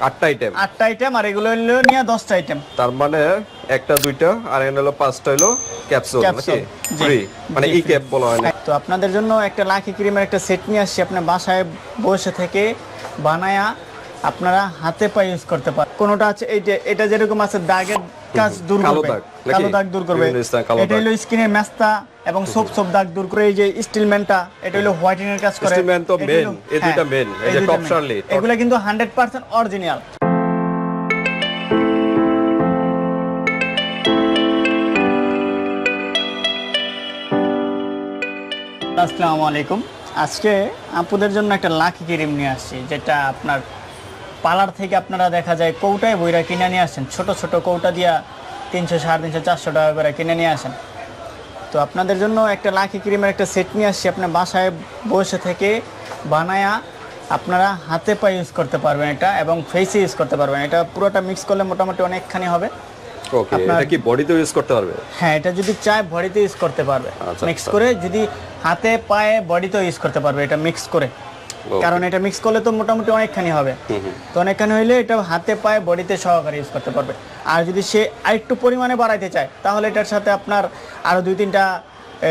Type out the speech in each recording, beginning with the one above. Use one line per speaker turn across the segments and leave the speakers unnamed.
আটটা আইটেম
আটটা আইটেম আর এগুলো হলো নিয়ে দশটা আইটেম
তার মানে একটা দুইটা আর এখানে হলো পাঁচটা হলো ক্যাপসুল নাকি? ফ্রি মানে ই ক্যাপ বলা হয়
তো আপনাদের জন্য একটা লাকি ক্রিমের একটা সেট নিয়ে আসছি। আপনার বাসায় বসে থেকে বানায়া আপনারা হাতে পায়ে ইউজ করতে পারেন কোনোটা আছে এইটা এটা যেরকম আছে দাগের কাজ দূর করবে। কালো দাগ দূর করবে। এটা হলো স্কিনের মেস্তা এবং সোপ সোপ দাগ দূর করে এই যে স্টিলম্যানটা এটা হলো হোয়াইটিং এর কাজ করে।
Stillman তো
এটা
main,
হলো-
এই দুইটা
হ্যাঁ,
main, এই
এই
যে Top
main। এগুলা কিন্তু হান্ড্রেড পার্সেন্ট অরিজিনাল আসসালামু আলাইকুম। আজকে আপুদের জন্য একটা লাকি ক্রিম নিয়ে আসছি যেটা আপনার পার্লার থেকে আপনারা দেখা যায় কৌটায় বইরা কিনে নিয়ে আসেন। ছোট ছোট কৌটা দিয়া তিনশো সাড়ে তিনশো চারশো টাকা করে কিনে নিয়ে আসেন। তো আপনাদের জন্য একটা লাকি ক্রিমের একটা সেট নিয়ে আসছি। আপনার বাসায় বসে থেকে বানায়া আপনারা হাতে পায়ে ইউজ করতে পারবেন এটা এবং ফেসে ইউজ করতে পারবেন। এটা পুরোটা মিক্স করলে মোটামুটি অনেকখানি হবে।
ওকে এটা কি বডিতে ইউজ করতে পারবে?
হ্যাঁ এটা যদি চায় বডিতে ইউজ করতে পারবে।
আচ্ছা,
মিক্স
আচ্ছা।
করে যদি হাতে পায়ে বডিতেও ইউজ করতে পারবে এটা মিক্স করে. কারণ এটা মিক্স করলে তো মোটামুটি অনেকখানি হবে। তো অনেকখানি হইলে এটা হাতে পায়ে বডিতে সহকারে ইউজ করতে পারবে। আর যদি সে আরেকটু পরিমাণে বাড়াইতে চায় তাহলে এটার সাথে আপনার আরও দুই তিনটা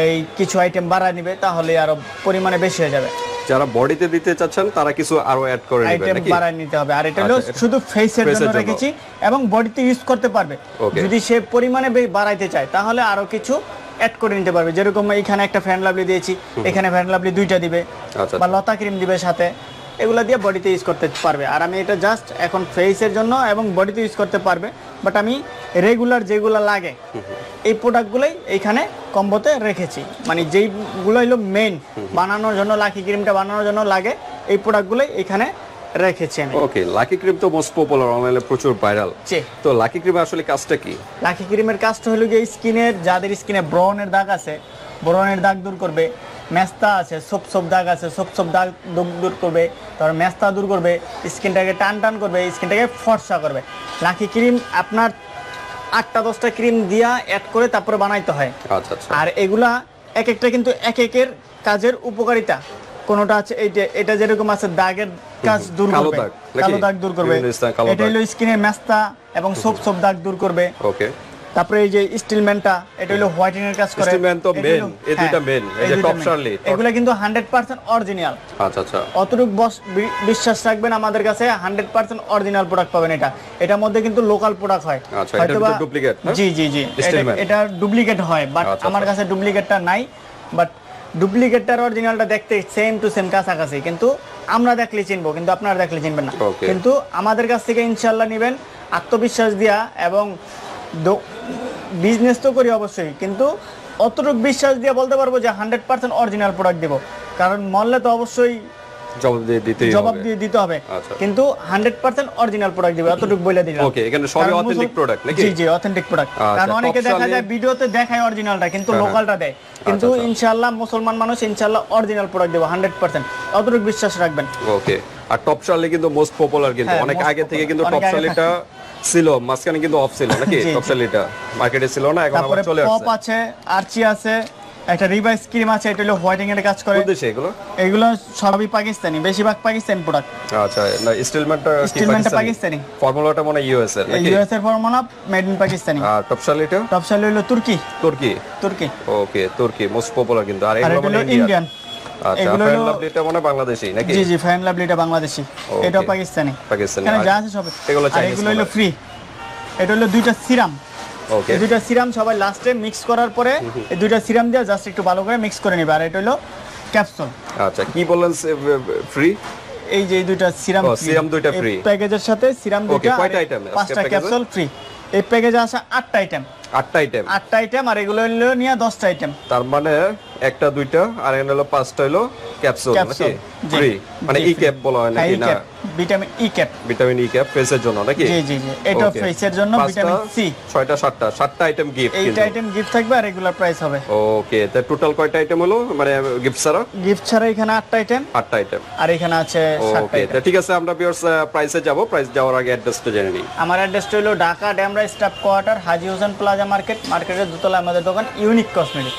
এই কিছু আইটেম বাড়ায় নিবে তাহলে আরও পরিমাণে বেশি হয়ে যাবে।
যারা বডিতে দিতে চাচ্ছেন তারা কিছু আরও অ্যাড করে নেবেন
আইটেম
নাকি?
বাড়ায় নিতে হবে। আর এটা হলো
আচ্ছা,
শুধু ফেসের জন্য। রেখেছি এবং বডিতে ইউজ করতে পারবে। যদি সে পরিমাণে বাড়াইতে চায় তাহলে আরও কিছু অ্যাড করে নিতে পারবে। যেরকম এখানে একটা ফ্যান লাভলি দিয়েছি এখানে ফ্যান লাভলি দুইটা দিবে
আচ্ছা।
বা লতা ক্রিম দিবে সাথে এগুলা দিয়ে বডিতে ইউজ করতে পারবে। আর আমি এটা জাস্ট এখন ফেসের জন্য এবং বডিতে ইউজ করতে পারবে বাট আমি রেগুলার যেগুলো লাগে এই প্রোডাক্টগুলোই এইখানে কম্বোতে রেখেছি। মানে যেইগুলো হলো মেন বানানোর জন্য লাকি ক্রিমটা বানানোর জন্য লাগে এই প্রোডাক্টগুলোই এখানে রেখেছি আমি।
ওকে লাকি ক্রিম তো মোস্ট পপুলার অনলাইনে প্রচুর ভাইরাল তো লাকি ক্রিম আসলে কাজটা কি?
লাকি ক্রিমের কাজটা হলো গিয়ে স্কিনের যাদের স্কিনে ব্রনের দাগ আছে ব্রনের দাগ দূর করবে মেস্তা আছে সব সব দাগ আছে সব সব দাগ দূর- দূর করবে তারপর মেস্তা দূর করবে স্কিনটাকে টান টান করবে স্কিনটাকে ফর্সা করবে। লাকি ক্রিম আপনার আটটা দশটা ক্রিম দিয়া অ্যাড করে তারপরে বানাইতে হয়।
আচ্ছা আচ্ছা।
আর এগুলা এক একটা কিন্তু এক একের কাজের উপকারিতা। কোনোটা আছে এইটা এটা যেরকম আছে দাগের কাজ দূর করবে। কালো দাগ দূর করবে। এটা হলো স্কিনের মেস্তা এবং সোপ সোপ দাগ দূর করবে।
ওকে।
তারপরে এই যে স্টিলম্যানটা এটা হলো হোয়াইটিং এর কাজ করে।
Stillman তো
এটা
main,
হলো-
এই
হ্যাঁ,
main, এই
এই
যে। Charlie, Top-
এগুলা কিন্তু হান্ড্রেড পার্সেন্ট অরিজিনাল
আচ্ছা আচ্ছা।
অতটুক বস বিশ্বাস রাখবেন আমাদের কাছে হান্ড্রেড পার্সেন্ট অরিজিনাল প্রোডাক্ট পাবেন এটা। এটার মধ্যে কিন্তু লোকাল প্রোডাক্ট হয়।
আচ্ছা, duplicate, না?
জি জি জি। এটা- এটা ডুপ্লিকেট হয় বাট
আচ্ছা,
আমার
আচ্ছা।
কাছে ডুপ্লিকেটটা নাই। বাট ডুপ্লিকেটটার অরিজিনালটা দেখতে সেম টু সেম কাছাকাছি কিন্তু আমরা দেখলে চিনবো কিন্তু আপনারা দেখলে চিনবেন না। কিন্তু আমাদের কাছ থেকে ইনশাল্লাহ নেবেন আত্মবিশ্বাস দিয়া এবং বিজনেস তো করি অবশ্যই কিন্তু অতটুকু বিশ্বাস দিয়ে বলতে পারব যে হান্ড্রেড পার্সেন্ট অরিজিনাল প্রোডাক্ট দেবো। কারণ মললে তো অবশ্যই
জবাব দিয়ে দিতেই
জবাব দিয়ে দিতে হবে।
আচ্ছা।
কিন্তু হান্ড্রেড পার্সেন্ট অরিজিনাল প্রোডাক্ট দিবে অতটুকু বলে দিলাম
Okay, এখানে সবই
মুসল-
product, নাকি?
জি জি অথেন্টিক প্রোডাক্ট
আচ্ছা,
কারণ অনেকে দেখা যায় ভিডিওতে দেখায় অরিজিনালটা কিন্তু
হ্যাঁ,
লোকালটা দেয়। কিন্তু
আচ্ছা, আচ্ছা।
ইনশাআল্লাহ মুসলমান মানুষ ইনশাআল্লাহ অরিজিনাল প্রোডাক্ট দেবো হান্ড্রেড পার্সেন্ট অতটুকু বিশ্বাস রাখবেন।
ওকে আর টপ শার্লি কিন্তু মোস্ট পপুলার কিন্তু।
হ্যাঁ,
অনেক আগে থেকে কিন্তু টপ শার্লিটা ছিল মাঝখানে কিন্তু অফ ছিল নাকি? টপ। শার্লিটা মার্কেটে ছিল না এখন আবার চলে
পপ
আসছে।
আছে আরচি আছে একটা রিভাইস ক্রিম আছে এটা হলো হোয়াইটিং এর কাজ করে।
দেশে এগুলো?
এগুলো সবই পাকিস্তানি বেশিরভাগ পাকিস্তানি প্রোডাক্ট
আচ্ছা না স্টিলম্যানটা কি
Stillman টা
পাকিস্তানি। ফর্মুলাটা মনে ইউএস এর নাকি?
ইউএস এর ফর্মুলা মেড ইন পাকিস্তানি।
আর টপ শার্লিটা
টপ সেল হলো তুর্কি।
তুর্কি?
তুর্কি।
ওকে তুর্কি মোস্ট পপুলার কিন্তু। আর এগুলো
এটা
মানে ইন্ডিয়ান আচ্ছা
এগুলো
ফ্যান লাভলিটা মনে বাংলাদেশি নাকি?
জি জি ফাইন লাভলিটা বাংলাদেশি. এটাও পাকিস্তানি।
পাকিস্তানি।
যা আছে সব।
এগুলো
এগুলো হলো ফ্রি এটা হলো দুইটা সিরাম এই দুইটা সিরাম সবাই লাস্টে মিক্স করার পরে এই দুইটা সিরাম দিয়ে জাস্ট একটু ভালো করে মিক্স করে নেবে। আর এটা হলো ক্যাপসুল
আচ্ছা কি বললেন ফ্রি
এই যে দুইটা সিরাম
সিরাম দুইটা ফ্রি
প্যাকেজের সাথে সিরাম দুইটা
কয়টা আইটেম
পাঁচটা ক্যাপসুল ফ্রি এই প্যাকেজে আসা আটটা আইটেম
আটটা আইটেম
আটটা আইটেম আর এগুলো নিয়ে দশটা আইটেম
তার মানে একটা দুইটা আর এখানে হলো পাঁচটা হলো ক্যাপসুল নাকি? ফ্রি মানে ই ক্যাপ বলা হয় নাকি? না।
Vitamin E cap
vitamin E cap ফেসের জন্য নাকি?
জি জি জি। এটা ফেসের জন্য ভিটামিন সি
ছয়টা সাতটা। সাতটা আইটেম গিফট
এইটা আইটেম গিফট থাকবে আর রেগুলার প্রাইস হবে।
ওকে তা টোটাল কয়টা আইটেম হলো? মানে গিফট ছাড়া?
গিফট ছাড়া এখানে আটটা আইটেম
আটটা আইটেম
আর এখানে আছে সাতটা
ওকে তা
item।
ঠিক আছে আমরা বিয়ার্স প্রাইসে যাব। প্রাইস যাওয়ার আগে অ্যাড্রেসটা জেনে নিই।
আমার অ্যাড্রেসটা হলো Dhaka Demra staff quarter Haji Hossain plaza market. মার্কেটের দোতলা আমাদের দোকান ইউনিক কসমেটিক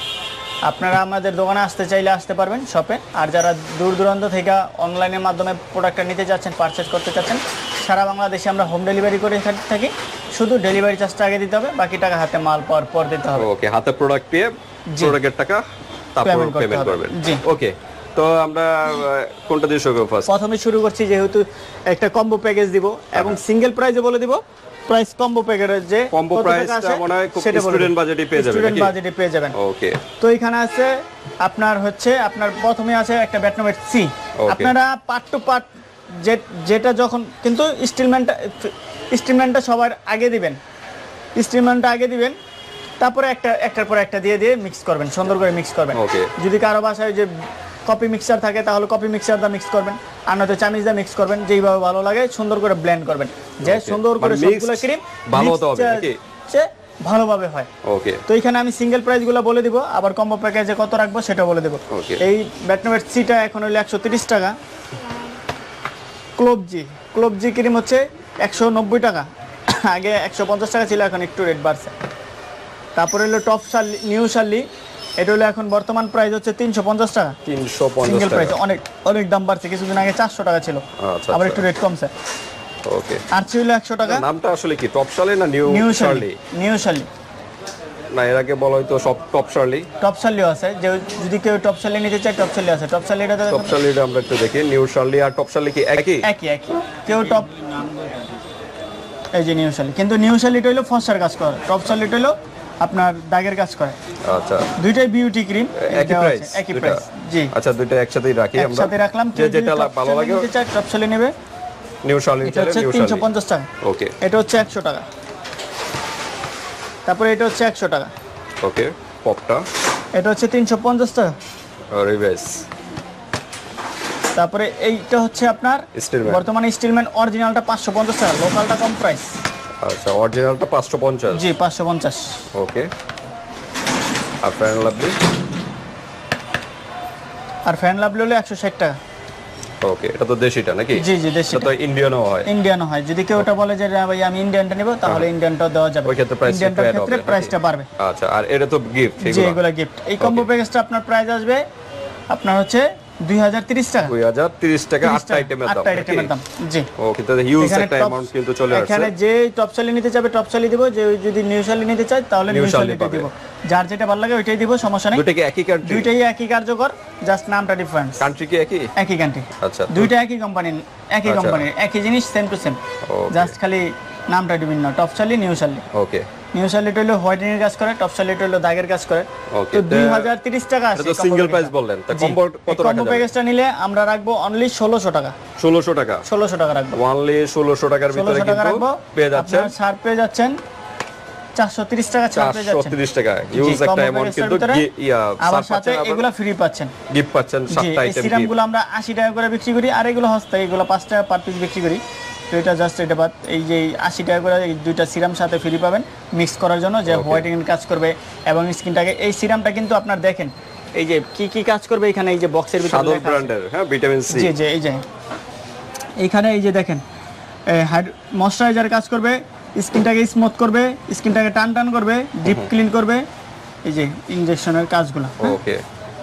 আপনারা আমাদের দোকানে আসতে চাইলে আসতে পারবেন শপে আর যারা দূর দূরান্ত থেকে অনলাইনের মাধ্যমে প্রোডাক্টটা নিতে চাচ্ছেন পারচেস করতে চাচ্ছেন সারা বাংলাদেশে আমরা হোম ডেলিভারি করে থাকি- শুধু ডেলিভারি চার্জটা আগে দিতে হবে বাকি টাকা হাতে মাল পাওয়ার পর দিতে হবে।
ওকে হাতে প্রোডাক্ট পেয়ে। প্রোডাক্টের টাকা তারপর পেমেন্ট করবেন।
জি।
ওকে তো আমরা কোনটা দিয়ে শুরু করব ফার্স্ট
প্রথমে শুরু করছি যেহেতু একটা কম্বো প্যাকেজ দিব এবং সিঙ্গেল প্রাইসে বলে দিব। প্রাইস কম্বো প্যাকেজের যে
Combo
কত টাকা
price টা মনে হয় খুব
সেটা বলে
student
দিব।
budget এ পেয়ে যাবেন নাকি?
পেয়ে যাবেন।
ওকে
তো এখানে আছে আপনার হচ্ছে আপনার প্রথমে আছে একটা ব্যাটনোমেট সি আপনারা পার্ট টু পার্ট যেটা যখন কিন্তু স্টিলম্যানটা স্টিলম্যানটা সবার আগে দিবেন। স্টিলম্যানটা আগে দিবেন তারপরে একটা একটার পর একটা দিয়ে দিয়ে মিক্স করবেন সুন্দর করে মিক্স করবেন. যদি কারও বাসায় যে কপি মিক্সার থাকে তাহলে কপি মিক্সার দা মিক্স করবেন। আর নয়তো চামিচ দা মিক্স করবেন যেইভাবে ভালো লাগে সুন্দর করে ব্লেন্ড করবেন। যে সুন্দর করে
মানে
সবগুলো ক্রিম
ভালো হতে হবে?
ভালোভাবে হয়।
ওকে
তো এখানে আমি সিঙ্গেল প্রাইসগুলো বলে দিব আবার কম্বো প্যাকেজে কত রাখব সেটা বলে দেবো. এই ব্যাটনোভেট সিটা এখন হলো একশো তিরিশ টাকা। ক্লোবজি ক্লোবজি ক্রিম হচ্ছে একশো নব্বই টাকা। আগে একশো পঞ্চাশ টাকা ছিল এখন একটু রেট বাড়ছে। তারপরে হলো টপ শার্লি নিউ শার্লি এটা হলো এখন বর্তমান প্রাইস হচ্ছে তিনশো পঞ্চাশ টাকা।
তিনশো পঞ্চাশ
সিঙ্গেল প্রাইস অনেক অনেক দাম বাড়ছে। কিছুদিন আগে চারশো টাকা ছিল।
আচ্ছা,
আবার
আচ্ছা।
একটু রেট কমছে।
ওকে
আর ছিল একশো টাকা।
নামটা আসলে কি? টপ শার্লি না new
new
Shirley
new Shirley
না এর আগে বলা হয়তো সব টপ শার্লি
টপ শার্লিও আছে। যে যদি কেউ টপ শার্লি নিতে চায় টপ শার্লি আছে। টপ শার্লিটা
টপ শার্লিটা আমরা একটু দেখি। নিউ শার্লি আর টপ শার্লি কি একই?
একই একই কেউ টপ এই যে নিউ শালি কিন্তু নিউ শালিটা হলো ফসার কাজ করে। টপ শালিটা হলো আপনার দাগের কাজ করে।
আচ্ছা।
দুইটাই বিউটি ক্রিম
একই প্রাইস
একই প্রাইস জি।
আচ্ছা দুইটা একসাথেই রাখি আমরা।
একসাথে রাখলাম
যেটা ভালো লাগে
নিতে চায় টপ শালি নেবে।
নিউ চাইলে
হচ্ছে
নিউ শার্লি
পঞ্চাশ টাকা।
ওকে
এটা হচ্ছে একশো টাকা। তারপরে এটা হচ্ছে একশো টাকা।
ওকে পপটা
এটা হচ্ছে তিনশো পঞ্চাশ টাকা।
রিভাইস
তারপরে এইটা হচ্ছে আপনার। বর্তমানে স্টিলম্যান অরিজিনালটা পাঁচশো পঞ্চাশ টাকা লোকালটা কম প্রাইস
আচ্ছা অরিজিনালটা পাঁচশো পঞ্চাশ।
জি পাঁচশো পঞ্চাশ।
ওকে আর ফ্যান লাভলি
আর ফ্যান লাভলি হলো একশো ষাট টাকা।
ওকে এটা তো দেশিটা নাকি?
জি জি দেশি
তো ইন্ডিয়ানও হয়।
ইন্ডিয়ান হয়। যদি কেউ ওটা বলে যে ভাই আমি ইন্ডিয়ানটা নেব তাহলে ইন্ডিয়ানটা দেওয়া যাবে।
ওই ক্ষেত্রে price
ইন্ডিয়ানটার ক্ষেত্রে প্রাইসটা বাড়বে।
আচ্ছা আর এটা তো গিফট এগুলো।
এগুলো গিফট এই কম্বো প্যাকেজটা আপনার প্রাইস আসবে আপনার হচ্ছে দুই হাজার তিরিশ টাকা।
দুই হাজার তিরিশ টাকা আটটা আইটেমের দাম
আটটা আইটেমের দাম জি।
ওকে তাহলে হিউজ একটা অ্যামাউন্ট কিন্তু চলে আসছে।
এখানে যে টপ শালি নিতে চাবে টপ শালি দিব যে যদি নিউ শালি নিতে চায় তাহলে
নিউ
নিউ শালিটা দিব। যার যেটা ভালো লাগে ওইটাই দিব সমস্যা নেই।
দুইটা কি একই কান্ট্রি
দুইটাই একই কার্যকর জাস্ট নামটা ডিফারেন্স
কান্ট্রি কি একই?
একই কান্ট্রি
আচ্ছা
দুইটা একই কোম্পানি একই
আচ্ছা।
একই জিনিস সেম টু সেম জাস্ট খালি নামটা বিভিন্ন টপ শালি নিউ শালি
ওকে
নিউ শালিটা হলো হোয়াইটেনিং এর কাজ করে টপ শালিটা হলো দাগের কাজ করে। তো
the-
দুই হাজার তিরিশ টাকা
এটা
আসে
তো single price বললেন, তা combo কত রাখা
কম্বো প্যাকেজটা নিলে আমরা রাখব অনলি ষোলোশো টাকা।
ষোলোশো টাকা।
ষোলোশো টাকা রাখব।
ওয়ানলি ষোলোশো টাকার ভিতরে কিন্তু পেয়ে যাচ্ছেন।
ছাড় পেয়ে যাচ্ছেন। চারশো তিরিশ টাকা ছাড় পেয়ে যাচ্ছেন।
তিরিশ টাকা।
জি,
হিউজ একটা অ্যামাউন্ট কিন্তু ইয়া
আবার সাথে এগুলো ফ্রি পাচ্ছেন।
গিফট পাচ্ছেন সাতটা
এই
আইটেম
সিরামগুলো আমরা আশি টাকা করে বিক্রি করি আর এগুলো হস্তা এগুলো পাঁচ টাকা পার পিস বিক্রি করি। তো এটা জাস্ট এটা বাদ এই যে আশি টাকা করে এই দুইটা সিরাম সাথে ফ্রি পাবেন মিক্স করার জন্য যে. হোয়াইটিং কাজ করবে এবং স্কিনটাকে এই সিরামটা কিন্তু আপনার দেখেন এই যে কি কি কাজ করবে এখানে এই যে বক্সের ভিতরে লেখা আছে।
হ্যাঁ ভিটামিন সি
জি জি এই যে এইখানে এই যে দেখেন ময়শ্চারাইজার কাজ করবে স্কিনটাকে স্মুথ করবে স্কিনটাকে টান টান করবে ডিপ ক্লিন করবে এই যে ইনজেকশনের কাজগুলো
ওকে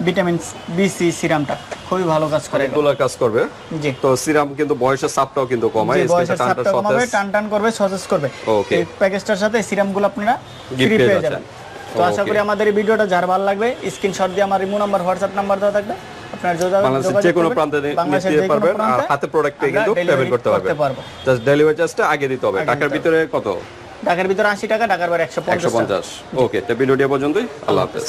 ভিটামিন বি সি সিরামটা খুবই ভালো কাজ করে। এগুলো।
কাজ করবে।
জি।
তো সিরাম কিন্তু বয়সের চাপটাও কিন্তু কমায় স্কিনটা
বয়সের
টানটা
চাপটা কমাবে
সতেজ
টান টান করবে সতেজ করবে।
Okay.
এই প্যাকেজটার সাথে সিরামগুলো আপনারা ফ্রি
পেয়ে
যাবেন। তো আশা করি আমাদের এই ভিডিওটা যার ভালো লাগবে স্ক্রিনশট দিয়ে আমার ইমো নাম্বার হোয়াটসঅ্যাপ নাম্বার দেওয়া থাকবে। আপনার যোগাযোগ
যে কোনো প্রান্তে নিতে পারবেন। আর হাতে প্রোডাক্ট পেয়ে কিন্তু পেমেন্ট করতে পারবেন।
পারব।
জাস্ট ডেলিভারি চার্জটা আগে দিতে হবে। টাকার ভিতরে কত?
ঢাকার ভিতরে আশি টাকা ঢাকার বাইরে একশো পঞ্চাশ
ওকে তো ভিডিওটি পর্যন্তই। আল্লাহ হাফেজ।